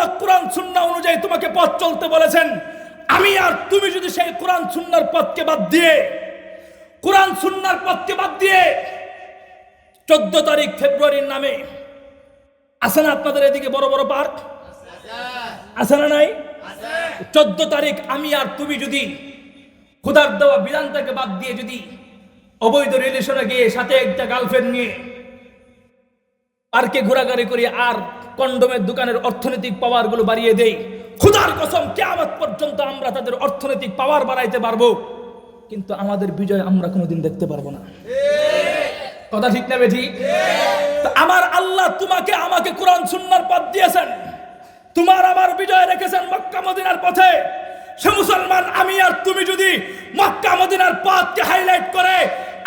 আল্লাহ কোরআন সুন্না অনুযায়ী তোমাকে পথ চলতে বলেছেন। আমি আর তুমি যদি সেই কোরআন সুন্নার পথকে বাদ দিয়ে, কোরআন সুন্নার পথকে বাদ দিয়ে চোদ্দ তারিখ ফেব্রুয়ারির নামে, আছে না আপনাদের এদিকে বড় বড় পার্ক? আছে না নাই? চোদ্দ তারিখ আমি আর তুমি যদি খুদার দেওয়া বিধানটাকে বাদ দিয়ে যদি অবৈধ রিলেশনে গিয়ে সাথে একটা গার্লফ্রেন্ড নিয়ে পার্কে ঘোরাঘুরি করি আর কন্ডোমের দোকানের অর্থনৈতিক পাওয়ারগুলো বাড়িয়ে দেই। খুদার কসম, কেয়ামত পর্যন্ত আমরা তাদের অর্থনৈতিক পাওয়ার বাড়াইতে পারব। কিন্তু আমাদের বিজয় আমরা কোনোদিন দেখতে পারব না। কথা ঠিক না বেঠি? আমার আল্লাহ তোমাকে আমাকে কোরআন সুন্নার পথ দিয়েছেন। তোমার আমার বিজয় রেখেছেন মক্কা মদিনার পথে। সে মুসলমান, আমি আর তুমি যদি মক্কা মদিনার পথকে হাইলাইট করে,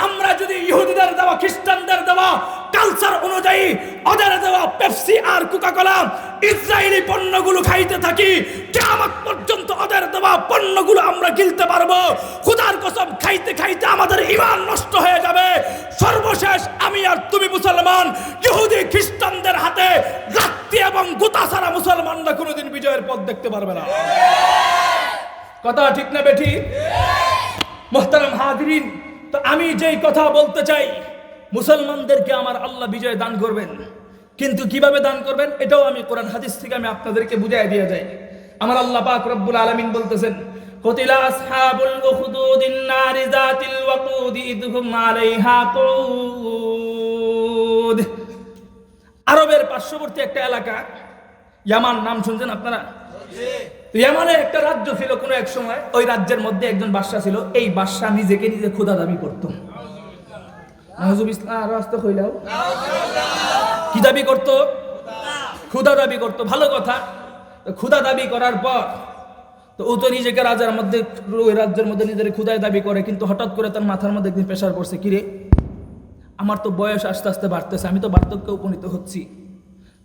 আমরা যদি ইহুদিদের দেওয়া, খ্রিস্টানদের দেওয়া কালচার অনুযায়ী ওদের দেওয়া পেপসি আর কোকাকোলা ইসরায়েলি পণ্যগুলো খাইতে থাকি কিয়ামত পর্যন্ত ওদের দেওয়া পণ্যগুলো আমরা গিলতে পারব। খুদার কসম খাইতে খাইতে আমাদের ইমান নষ্ট হয়ে যাবে। সর্বশেষ আমি আর তুমি মুসলমান ইহুদি খ্রিস্টানদের হাতে লাত্তি এবং গুতা ছাড়া মুসলমানরা কোনোদিন বিজয়ের পথ দেখতে পারবে না। কথা ঠিক না বেঠি? মোহতারাম হাজরিন তো আমি যেই কথা বলতে চাই মুসলমানদেরকে আমার আল্লাহ বিজয় দান করবেন। কিন্তু কীভাবে দান করবেন? এটাও আমি কোরআন হাদিস থেকে আমি আপনাদেরকে বুঝাই দিয়ে যাই। আমার আল্লাহ পাক রব্বুল আলামিন বলতেছেন যাতিল ওয়াকুদ ইদহুম আলাইহা কুদ। আরবের পার্শ্ববর্তী একটা এলাকা, ইয়ামান, নাম শুনছেন আপনারা? ইয়ামানের একটা রাজ্য ছিল কোনো এক সময়, ওই রাজ্যের মধ্যে একজন বাদশা ছিল, এই বাদশা নিজেকে নিজে খোদা দাবি করত। নাহজুব ইসলাম আরও আসতে কইলাও কি দাবি করত? ক্ষুদা দাবি করত, ভালো কথা। ক্ষুদা দাবি করার পর, তো ও তো নিজেকে রাজার মধ্যে, ওই রাজ্যের মধ্যে নিজের ক্ষুদায় দাবি করে, কিন্তু হঠাৎ করে তার মাথার মধ্যে একদিন প্রেশার পড়ছে, কিরে? আমার তো বয়স আস্তে আস্তে বাড়তেছে, আমি তো বার্ধক্যে উপনীত হচ্ছি।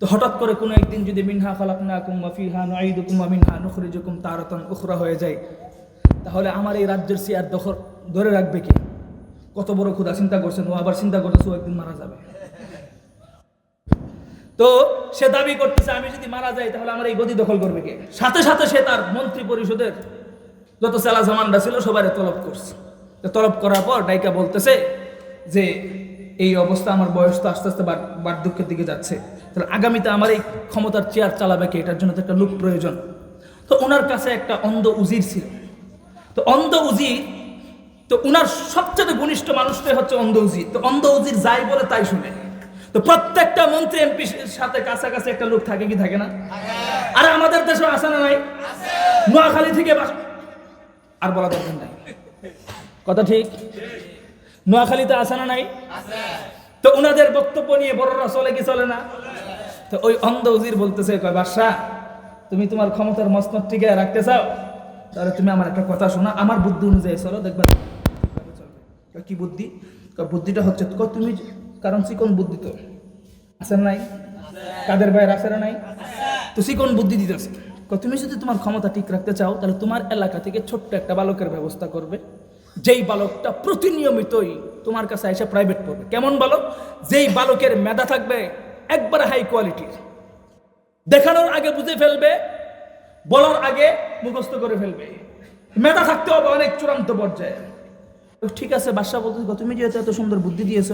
তো হঠাৎ করে কোনো একদিন যদি মিনহা খালাকনা কুম্বা ফিহা নুআইদু কুম্বা মিনহা নুখরিজুকুম তারাতান উখরা হয়ে যায়, তাহলে আমার এই রাজ্যের সিয়ার দখল ধরে রাখবে কে? কত বড় ক্ষুদা চিন্তা করছেন ও আবার চিন্তা করতেছে ও একদিন মারা যাবে। তো সে দাবি করতেছে, আমি যদি মারা যাই তাহলে আমার এই গদি দখল করবে কে? সাথে সাথে সে তার মন্ত্রী পরিষদের যত সেলা জামানরা ছিল সবারে তলব করছে। তলব করার পর ডাইকা বলতেছে যে, এই অবস্থা আমার বয়স তো আস্তে আস্তে বার- বার্ধক্যের দিকে যাচ্ছে। তাহলে আগামীতে আমার এই ক্ষমতার চেয়ার চালাবে কে? এটার জন্য তো একটা লোক প্রয়োজন। তো ওনার কাছে একটা অন্ধ উজির ছিল। তো অন্ধ উজির তো উনার সবচেয়ে ঘনিষ্ঠ মানুষটাই হচ্ছে অন্ধ উজির তো অন্ধ উজির যাই বলে তাই শুনে। তো প্রত্যেকটা মন্ত্রী, এমপি সাথে কাছাকাছি একটা লোক থাকে কি থাকে না? আরে আমাদের দেশে আসে না নাই? নোয়াখালী থেকে আর বলা দরকার নাই। কথা ঠিক? নোয়াখালীতে আসে না নাই? তো ওনাদের বক্তব্য নিয়ে বড়রা চলে কি চলে না? তো ওই অন্ধ উজির বলতেছে, কয় বাদশাহ তুমি তোমার ক্ষমতার মসনদ টিকে রাখতে চাও? তাহলে তুমি আমার একটা কথা শোনা, আমার বুদ্ধি অনুযায়ী চলো, দেখবে কি বুদ্ধি? বুদ্ধিটা হচ্ছে তুমি কারণ চিকন বুদ্ধি তো। আছে নাই? কাদের ভাইয়ের আছে নাই? তো চিকন বুদ্ধি দিতেছে। তুমি যদি তোমার ক্ষমতা ঠিক রাখতে চাও, তাহলে তোমার এলাকা থেকে ছোট্ট একটা বালকের ব্যবস্থা করবে। যেই বালকটা প্রতিনিয়মিতই তোমার কাছে এসে প্রাইভেট পড়বে। কেমন বালক? যেই বালকের মেধা থাকবে একবারে হাই কোয়ালিটির দেখানোর আগে বুঝে ফেলবে, বলার আগে মুখস্থ করে ফেলবে। মেধা থাকতে হবে অনেক চূড়ান্ত পর্যায়ে। ঠিক আছে, বাদশাহ বলতে তুমি যেহেতু এত সুন্দর বুদ্ধি দিয়েছ,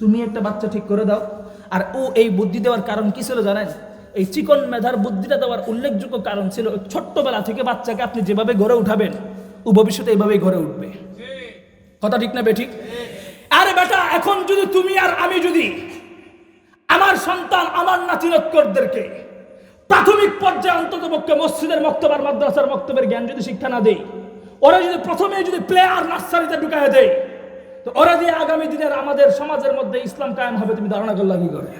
তুমি একটা বাচ্চা ঠিক করে দাও। আর ও এই বুদ্ধি দেওয়ার কারণ কি ছিল জানেন? এই চিকন মেধার বুদ্ধিটা দেওয়ার উল্লেখযোগ্য কারণ ছিল, ছোট্টবেলা থেকে বাচ্চাকে আপনি যেভাবে গড়ে উঠাবেন, ও ভবিষ্যতে এইভাবেই গড়ে উঠবে। কথা ঠিক না বেঠিক আরে বেটা, এখন যদি তুমি আর আমি যদি আমার সন্তান, আমার নাতিরক্ষরদেরকে প্রাথমিক পর্যায়ে অন্তত পক্ষে মসজিদের মক্তবার মাদ্রাসার মক্তবের জ্ঞান যদি শিক্ষা না দেই ওরা যদি প্রথমে যদি প্লেয়ার নার্সারিতে ঢুকায় দেয়, তো ওরা দিয়ে আগামী দিনের আমাদের সমাজের মধ্যে ইসলাম কায়েম হবে, তুমি ধারণা করলা কি করে?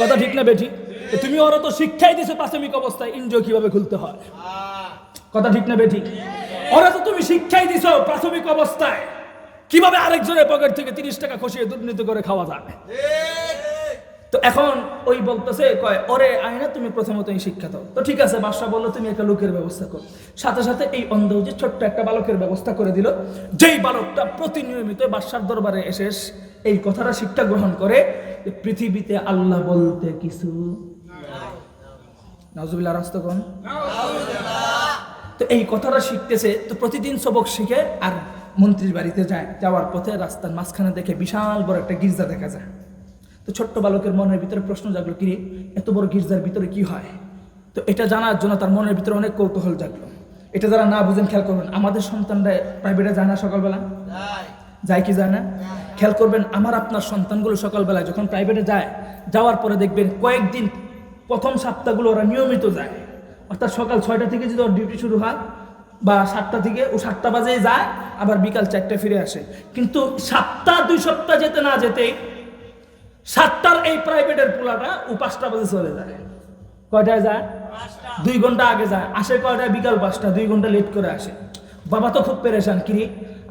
কথা ঠিক না বেঠি? তুমি ওরা তো শিক্ষাই দিছো প্রাথমিক অবস্থায় এনজিও কীভাবে খুলতে হয়? কথা ঠিক না বেঠি? ওরা তো তুমি শিক্ষাই দিছো প্রাথমিক অবস্থায়, কীভাবে আরেকজনের পকেট থেকে তিরিশ টাকা খসিয়ে দুর্নীতি করে খাওয়া যাবে তো এখন ওই বলতেছে, কয়, ওরে আইনা তুমি প্রথমত এই শিক্ষা দাও। তো ঠিক আছে, বাদশাহ বলল, তুমি একটা লোকের ব্যবস্থা করো। সাথে সাথে এই অন্ধ যে ছোট্ট একটা বালকের ব্যবস্থা করে দিল, যেই বালকটা প্রতিনিয়মিত বাদশার দরবারে এসে এই কথাটা শিক্ষা গ্রহণ করে পৃথিবীতে আল্লাহ বলতে কিছু নজরুল্লাহ রাস্তা কোন? তো এই কথাটা শিখতেছে, তো প্রতিদিন সবক শিখে আর মন্ত্রীর বাড়িতে যায়, যাওয়ার পথে রাস্তার মাঝখানে দেখে বিশাল বড় একটা গির্জা দেখা যায়। তো ছোট্ট বালকের মনের ভিতরে প্রশ্ন জাগলো কি রে, এত বড় গির্জার ভিতরে কি হয়? তো এটা জানার জন্য তার মনের ভিতরে অনেক কৌতূহল জাগলো। এটা যারা না বুঝেন খেয়াল করবেন আমাদের সন্তানরা প্রাইভেটে যায় না সকালবেলা? যায়। কি যায় না? খেয়াল করবেন আমার আপনার সন্তানগুলো সকালবেলায় যখন প্রাইভেটে যায় যাওয়ার পরে দেখবেন কয়েকদিন প্রথম সপ্তাহগুলো ওরা নিয়মিত যায়। অর্থাৎ সকাল ছয়টা থেকে যদি ওর ডিউটি শুরু হয় বা সাতটা থেকে ও সাতটা বাজে যায় আবার বিকাল চারটে ফিরে আসে। কিন্তু সাতটা দুই সপ্তাহ যেতে না যেতেই সাতটার এই প্রাইভেটের পোলাটা ও পাঁচটা বাজে চলে যায়। কয়টায় যায়? দুই ঘণ্টা আগে যায়। আসে কয়টায়? বিকাল পাঁচটা। দুই ঘণ্টা লেট করে আসে। বাবা তো খুব পেরেশান কিরে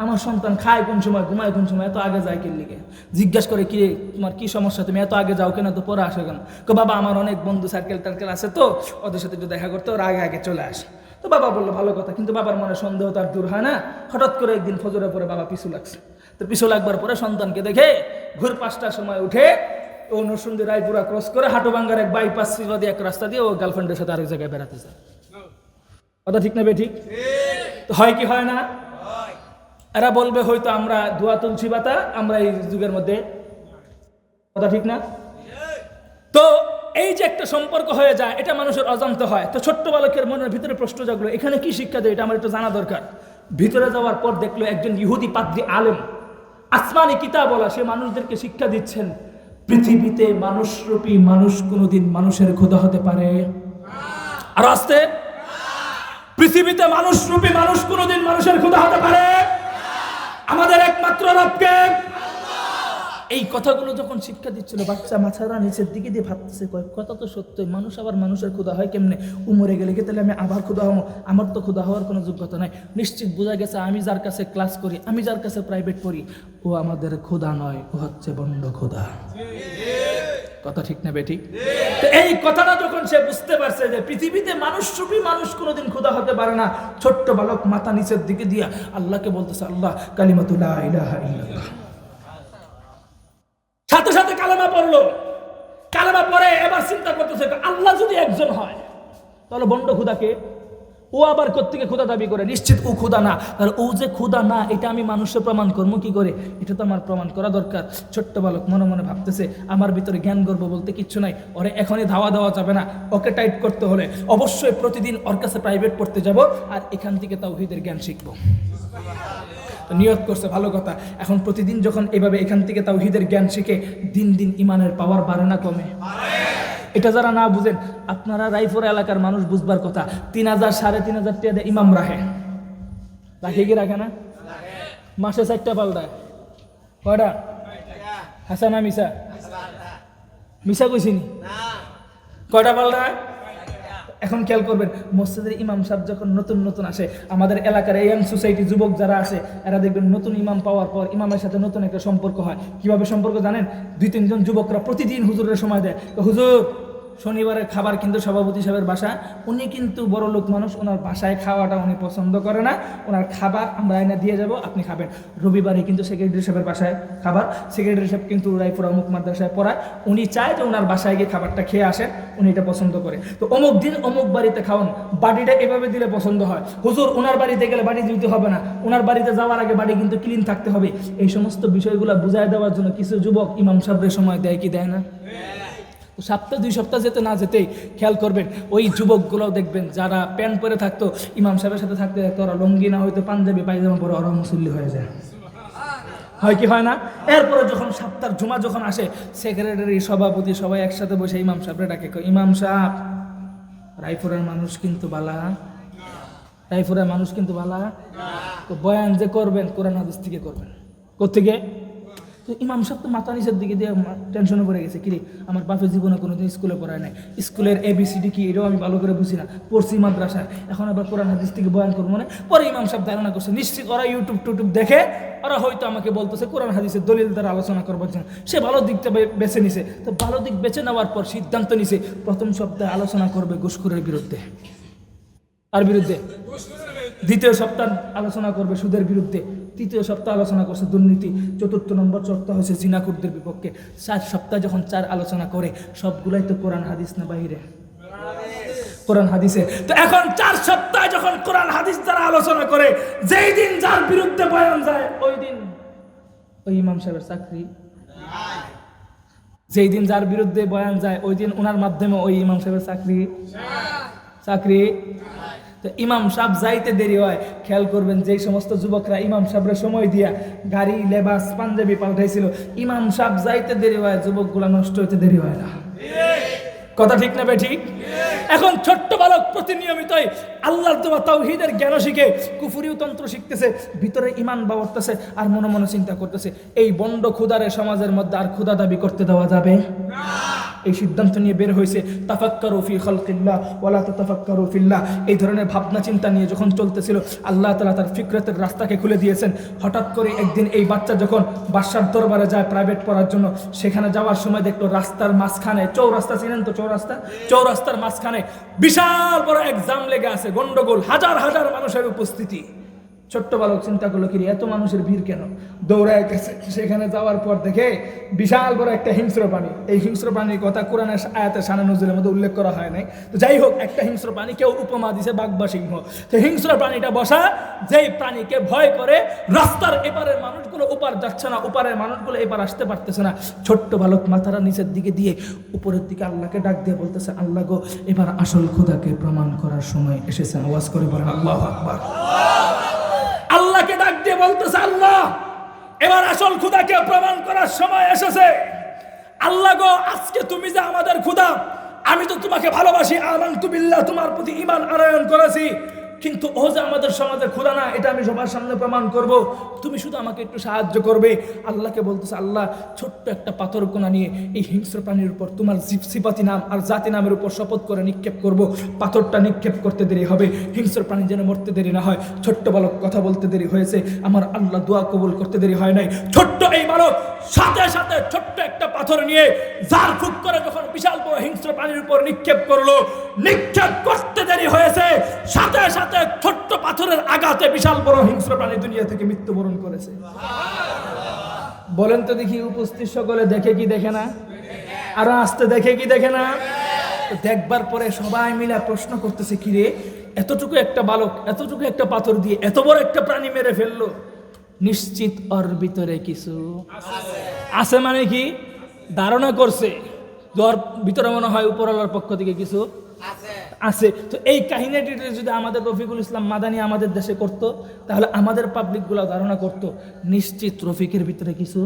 আমার সন্তান খায় কোন সময় ঘুমায় কোন সময়? এত আগে যায় কির লিগে? জিজ্ঞাসা করে কিরে তোমার কি সমস্যা? তুমি এত আগে যাও কেন? তো পরে আসো কেন? কো বাবা আমার অনেক বন্ধু সার্কেল টার্কেল আছে তো ওদের সাথে একটু দেখা করতে। ওরা আগে আগে চলে আসে। তো বাবা বলল ভালো কথা। কিন্তু বাবার মনে সন্দেহ তার দূর হয় না। হঠাৎ করে একদিন ফজরের পরে বাবা পিছু লাগছে। তো পিছু লাগবার পরে সন্তানকে দেখে ঘুর পাঁচটার সময় উঠে ও নরসুন্দি রায়পুরা ক্রস করে হাটুবাঙ্গার এক বাইপাস দিয়ে এক রাস্তা দিয়ে ও গার্লফ্রেন্ডের সাথে আরেক জায়গায় বেড়াতে যায়। কথা ঠিক না বে ঠিক? তো হয় কি হয় না? এরা বলবে হয়তো আমরা দোয়া তুলছি বাতা আমরা এই যুগের মধ্যে। কথা ঠিক না? তো এই যে একটা সম্পর্ক হয়ে যায় এটা মানুষের অজান্ত হয়। তো ছোট্ট বালকের মনের ভিতরে প্রশ্ন জাগলো এখানে কি শিক্ষা দেয়? এটা আমার একটু জানা দরকার। ভিতরে যাওয়ার পর দেখল একজন ইহুদি পাদ্রি আলেম। আসমানি কিতাব বলা সে মানুষদেরকে শিক্ষা দিচ্ছেন, পৃথিবীতে মানুষরূপী মানুষ কোনোদিন মানুষের খোদা হতে পারে। আর আসতে? পৃথিবীতে মানুষরূপী মানুষ কোনোদিন মানুষের খোদা হতে পারে? আমাদের একমাত্র রবকে এই কথাগুলো যখন শিক্ষা দিচ্ছিল, বাচ্চা মাছারা নিচের দিকে দিয়ে ভাবতেছে, কয়, কথা তো সত্যই, মানুষ আবার মানুষের ক্ষুধা হয় কেমনে? উমরে গেলে কি তাহলে আমি আবার ক্ষুধা হব? আমার তো ক্ষুধা হওয়ার কোনো যোগ্যতা নাই। নিশ্চিত বোঝা গেছে, আমি যার কাছে ক্লাস করি, আমি যার কাছে প্রাইভেট পড়ি, ও আমাদের ক্ষুধা নয়, ও হচ্ছে বন্ড ক্ষুধা। কথা ঠিক না তো এই কথাটা যখন সে বুঝতে পারছে যে পৃথিবীতে মানুষ রূপী মানুষ কোনোদিন ক্ষুধা হতে পারে না, ছোট্ট বালক মাথা নিচের দিকে দিয়া আল্লাহকে বলতেছে, আল্লাহ কালিমাতুল্লাহ ইলাহা ইল্লাল্লাহ। পড়ল। কালেমা পরে এবার চিন্তা করতেছে, আল্লাহ যদি একজন হয়, তাহলে বন্ড খুদাকে ও আবার কোত্থেকে ক্ষুদা দাবি করে? নিশ্চিত ও ক্ষুদা না। তাহলে ও যে ক্ষুদা না, এটা আমি মানুষের প্রমাণ করব কি করে? এটা তো আমার প্রমাণ করা দরকার। ছোট্ট বালক মনে মনে ভাবতেছে, আমার ভিতরে জ্ঞান গর্ব বলতে কিচ্ছু নাই। ওরে, এখনই ধাওয়া দেওয়া যাবে না। ওকে টাইট করতে হলে অবশ্যই প্রতিদিন ওর কাছে প্রাইভেট পড়তে যাব, আর এখান থেকে তাওহিদের জ্ঞান শিখব। তো নিয়ত করছে ভালো কথা। এখন প্রতিদিন যখন এভাবে এখান থেকে তাওহিদের জ্ঞান শিখে দিন দিন ইমানের পাওয়ার বাড়ে না কমে। এটা যারা না বুঝেন আপনারা রাইফোর এলাকার মানুষ বুঝবার কথা তিন হাজার সাড়ে তিন হাজার টাকা দিয়ে ইমাম রাখে। রাখে কি রাখে না? মাসে চারটা পাল্টায় কয়টা? হাসানা মিসা। মিসা কইছিনি কয়টা পাল্টায় এখন খেয়াল করবেন, মসজিদের ইমাম সাহেব যখন নতুন নতুন আসে, আমাদের এলাকার ইয়াং সোসাইটি যুবক যারা আছে, এরা দেখবেন নতুন ইমাম পাওয়ার পর ইমামের সাথে নতুন একটা সম্পর্ক হয়। কীভাবে সম্পর্ক জানেন? দুই তিনজন যুবকরা প্রতিদিন হুজুরের সময় দেয়। হুজুর শনিবারের খাবার কিন্তু সভাপতি সাহেবের বাসা। উনি কিন্তু বড় লোক মানুষ, ওনার বাসায় খাওয়াটা উনি পছন্দ করে না। ওনার খাবার আমরা এনে দিয়ে যাব, আপনি খাবেন। রবিবারে কিন্তু সেক্রেটারি সাহেবের বাসায় খাবার। সেক্রেটারি সাহেব কিন্তু রায়পুরা অমুক মাদ্রাসায় পড়ায়। উনি চায় যে ওনার বাসায় গিয়ে খাবারটা খেয়ে আসেন, উনি এটা পছন্দ করে। তো অমুক দিন অমুক বাড়িতে খাওয়ান বাড়িটা এভাবে দিলে পছন্দ হয়। হুজুর ওনার বাড়িতে গেলে বাড়ি দিতে হবে না। ওনার বাড়িতে যাওয়ার আগে বাড়ি কিন্তু ক্লিন থাকতে হবে। এই সমস্ত বিষয়গুলো বুঝাই দেওয়ার জন্য কিছু যুবক ইমাম সাহেবের সময় দেয় কি দেয় না? সপ্তাহ, দুই সপ্তাহ যেতে না যেতেই খেয়াল করবেন, ওই যুবকগুলোও দেখবেন যারা প্যান্ট পরে থাকতো, ইমাম সাহেবের সাথে থাকতে থাকতো, ওরা লঙ্গি না হয়তো পাঞ্জাবি, পায়জামা পরে ওরা মুসল্লি হয়ে যায়। হয় কি, হয় না? এরপরে যখন সপ্তাহ জুমা যখন আসে, সেক্রেটারি, সভাপতি সবাই একসাথে বসে ইমাম সাহেবরে ডাকে ইমাম সাহেব, রায়পুরের মানুষ কিন্তু বালা। রায়পুরের মানুষ কিন্তু বালা। তো বয়ান যে করবেন, কোরআন হাদিস থেকে করবেন। কোথেকে তো ইমাম সাহেব তো মাথা নিচের দিকে দিয়ে টেনশনে পড়ে গেছে, কিরে, আমার বাপের জীবনে কোনোদিন স্কুলে পড়ায় নাই। স্কুলের এ বি এবিসিডি কি, এটাও আমি ভালো করে বুঝি না। পড়ছি মাদ্রাসায়। এখন আবার কোরআন হাদিস থেকে বয়ান করব মানে পরে ইমাম সাহেব ধারণা করছে, নিশ্চিত ওরা ইউটিউব টুটিউব দেখে, ওরা হয়তো আমাকে বলতেছে কোরআন হাদিসের দলিল দ্বারা আলোচনা করবার জন্য। সে ভালো দিকটা বেছে নিছে। তো ভালো দিক বেছে নেওয়ার পর সিদ্ধান্ত নিছে, প্রথম সপ্তাহে আলোচনা করবে ঘুষখোরের বিরুদ্ধে। আর বিরুদ্ধে? দ্বিতীয় সপ্তাহ আলোচনা করবে সুদের বিরুদ্ধে। তৃতীয় সপ্তাহ আলোচনা করছে দুর্নীতি। চতুর্থ নম্বর সপ্তাহ হয়েছে জিনাকুরদের বিপক্ষে। চার সপ্তাহ যখন চার আলোচনা করে, সবগুলাই তো কোরআন, হাদিস না বাহিরে কোরআন, হাদিসে। তো এখন চার সপ্তাহ যখন কোরআন, হাদিস দ্বারা আলোচনা করে, যেই দিন যার বিরুদ্ধে বয়ান যায়, ওই দিন ওই ইমাম সাহেবের চাকরি। যেই দিন যার বিরুদ্ধে বয়ান যায়, ওই দিন ওনার মাধ্যমে ওই ইমাম সাহেবের চাকরি। চাকরি। তো ইমাম সাহেব যাইতে দেরি হয়। খেয়াল করবেন যেই সমস্ত যুবকরা ইমাম সাহেবরা সময় দিয়া গাড়ি, লেবাস, পাঞ্জাবি পাল্টাইছিল ইমাম সাহেব যাইতে দেরি হয়, যুবকগুলা নষ্ট হইতে দেরি হয় না। কথা ঠিক না ঠিক? এখন ছোট্ট বালক প্রতিনিয়মিতই আল্লাহর দেওয়া তাওহীদের জ্ঞান শিখে, কুফুরিও তন্ত্র শিখতেছে, ভিতরে ইমান বাবরতেছে আর মনে মনে চিন্তা করতেছে, এই বন্ড ক্ষুদারে সমাজের মধ্যে আর ক্ষুদা দাবি করতে দেওয়া যাবে? এই সিদ্ধান্ত নিয়ে বের হয়েছে, তাফাক্কারু ফি খালকিল্লাহ ওয়ালা তাতাফাক্কারু ফিল্লাহ। এই ধরনের ভাবনা চিন্তা নিয়ে যখন চলতেছিল, আল্লাহ তালা তার ফিকরাতের রাস্তাকে খুলে দিয়েছেন। হঠাৎ করে একদিন এই বাচ্চা যখন বাদশার দরবারে যায় প্রাইভেট পড়ার জন্য, সেখানে যাওয়ার সময় দেখল রাস্তার মাঝখানে, চৌরাস্তা চিনেন তো চৌরাস্তা চৌরাস্তার মাঝখানে বিশাল বড় এক জাম লেগে আছে গন্ডগোল হাজার হাজার মানুষের উপস্থিতি। ছোট্ট বালক চিন্তা করল কি এত মানুষের ভিড় কেন? দৌড়ায় সেখানে যাওয়ার পর দেখে বিশাল বড় একটা হিংস্র প্রাণী। এই হিংস্র প্রাণীর কথা কোরআনের আয়াতে সানা নজরের মধ্যে উল্লেখ করা হয় নাই। তো যাই হোক, একটা হিংস্র প্রাণী কেউ উপমা দিছে বাঘ বা সিংহ। তো হিংস্র প্রাণীটা বসা, যেই প্রাণীকে ভয় করে রাস্তার এপারের মানুষগুলো ওপার যাচ্ছে না, ওপারের মানুষগুলো এপার আসতে পারতেছে না। ছোট্ট বালক মাথারা নিচের দিকে দিয়ে উপরের দিকে আল্লাহকে ডাক দিয়ে বলতেছে, আল্লাহ গো, এবার আসল খোদাকে প্রমাণ করার সময় এসেছে। আওয়াজ করে বলেন, আল্লাহ আকবার আল্লাহকে ডাক দিয়ে বলতেছে আল্লাহ এবার আসল খুদাকে প্রমাণ করার সময় এসেছে। আল্লাহ গো, আজকে তুমি যে আমাদের খুদা আমি তো তোমাকে ভালোবাসি। আমান তুমিল্লা তোমার প্রতি ইমান আনয়ন করেছি। কিন্তু ও যে আমাদের সমাজের খুদা না, এটা আমি সবার সামনে প্রমাণ করব। তুমি শুধু আমাকে একটু সাহায্য করবে। আল্লাহকে বলতেছে, আল্লাহ, ছোট্ট একটা পাথর কোনা নিয়ে এই হিংস্র প্রাণীর উপর তোমার সিপাতি নাম আর জাতি নামের উপর শপথ করে নিক্ষেপ করব। পাথরটা নিক্ষেপ করতে দেরি হবে। হিংস্র প্রাণী যেন মরতে দেরি না হয়। ছোট্ট বালক কথা বলতে দেরি হয়েছে। আমার আল্লাহ দোয়া কবুল করতে দেরি হয় নাই। ছোট্ট এই বালক, সাথে সাথে ছোট্ট একটা পাথর নিয়ে জার ফুক করে যখন বিশাল বড় হিংস্র প্রাণীর উপর নিক্ষেপ করল, নিক্ষেপ করতে দেরি হয়েছে। সাথে সাথে ছোট্ট পাথরের আঘাতে বিশাল বড় হিংস্র প্রাণী দুনিয়া থেকে মৃত্যুবরণ করেছে। বলেন তো দেখি উপস্থিত সকলে দেখে কি দেখে না? আরও আসতে দেখে কি দেখে না? দেখবার পরে সবাই মিলে প্রশ্ন করতেছে, কি রে, এতটুকু একটা বালক, এতটুকু একটা পাথর দিয়ে এত বড় একটা প্রাণী মেরে ফেলল। নিশ্চিত ওর ভিতরে কিছু আছে। মানে কি? ধারণা করছে ভিতরে মনে হয় উপরওয়ালার পক্ষ থেকে কিছু আছে। তো এই কাহিনীটি যদি আমাদের রফিকুল ইসলাম মাদানি আমাদের দেশে করত, তাহলে আমাদের পাবলিকগুলো ধারণা করত, নিশ্চিত রফিকের ভিতরে কিছু